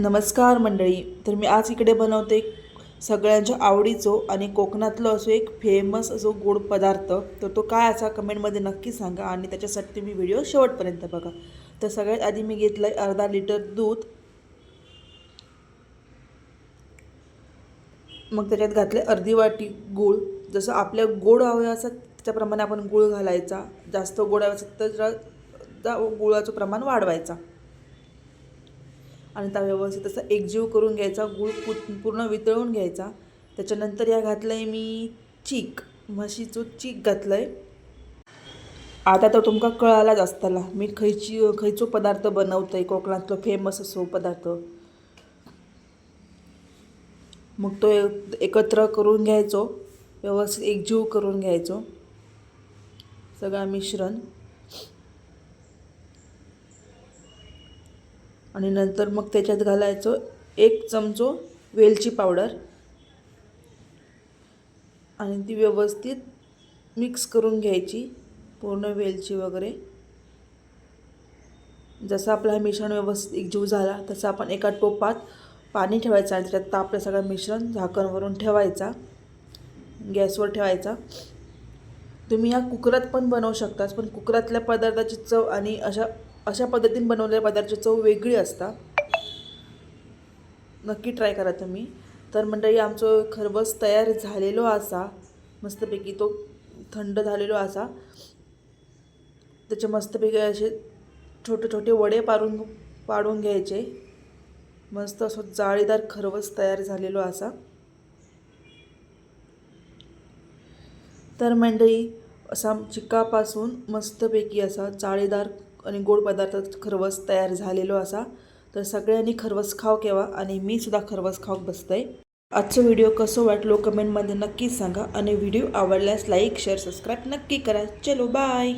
नमस्कार मंडळी तर मी आज इकडे बनवते सगळ्यांच्या आवडीचो आणि कोकणातलं असो एक फेमस असो गोड पदार्थ. तर तो काय असा कमेंटमध्ये नक्की सांगा आणि त्याच्यासाठी तुम्ही व्हिडिओ शेवटपर्यंत बघा. तर सगळ्यात आधी मी घेतलं आहे अर्धा लिटर दूध. मग त्याच्यात घातले अर्धी वाटी गूळ. जसं आपल्या गोड हवे असत त्याच्याप्रमाणे आपण गूळ घालायचा. जास्त गोड हवे असेल तर गुळाचं प्रमाण वाढवायचा. आणि त्या व्यवस्थित असं एकजीव करून घ्यायचा गूळ पु पूर्ण वितळून घ्यायचा. त्याच्यानंतर या घातलं आहे मी चीक म्हशीचं चीक घातलं आहे आता तर तुमका कळालाच असताला मी खयची खयचो पदार्थ बनवतोय कोकणातलो फेमस असो पदार्थ. मग तो एकत्र करून घ्यायचो व्यवस्थित एकजीव करून घ्यायचो. सगळं मिश्रण. आणि नंतर मग त्याच्यात घालायचं एक चमचो वेलची पावडर. आणि ती व्यवस्थित मिक्स करून घ्यायची पूर्ण वेलची वगैरे. जसं आपलं हे मिश्रण व्यवस्थित एकजीव झाला तसं आपण एका टोपात पाणी ठेवायचं आणि त्याच्यात तापलं सगळं मिश्रण झाकणवरून ठेवायचा गॅसवर ठेवायचा. तुम्ही ह्या कुकरात पण बनवू शकताच पण कुकरातल्या पदार्थाची चव आणि अशा अशा पद्धतीने बनवलेल्या पदार्थाची चव वेगळी असता. नक्की ट्राय करा तुम्ही. तर मंडळी आमचं खरबस तयार झालेलो असा. मस्तपैकी तो थंड झालेलो असा. त्याचे मस्तपैकी असे छोटे छोटे वडे पाडून पाडून घ्यायचे. मस्त असं जाळीदार खरवस तयार झालेलो असा. तर मंडळी असा चिकापासून मस्तपैकी असा जाळीदार आणि गोड पदार्थ खरवस तयार झालेलो असा. तर सगळ्यांनी खरवस खाव केव्हा आणि मी सुद्धा खरवस खाऊ बसतंय. आजचा व्हिडिओ कसं वाटलो कमेंटमध्ये नक्की सांगा आणि व्हिडिओ आवडल्यास लाईक शेअर सबस्क्राईब नक्की करा. चलो बाय!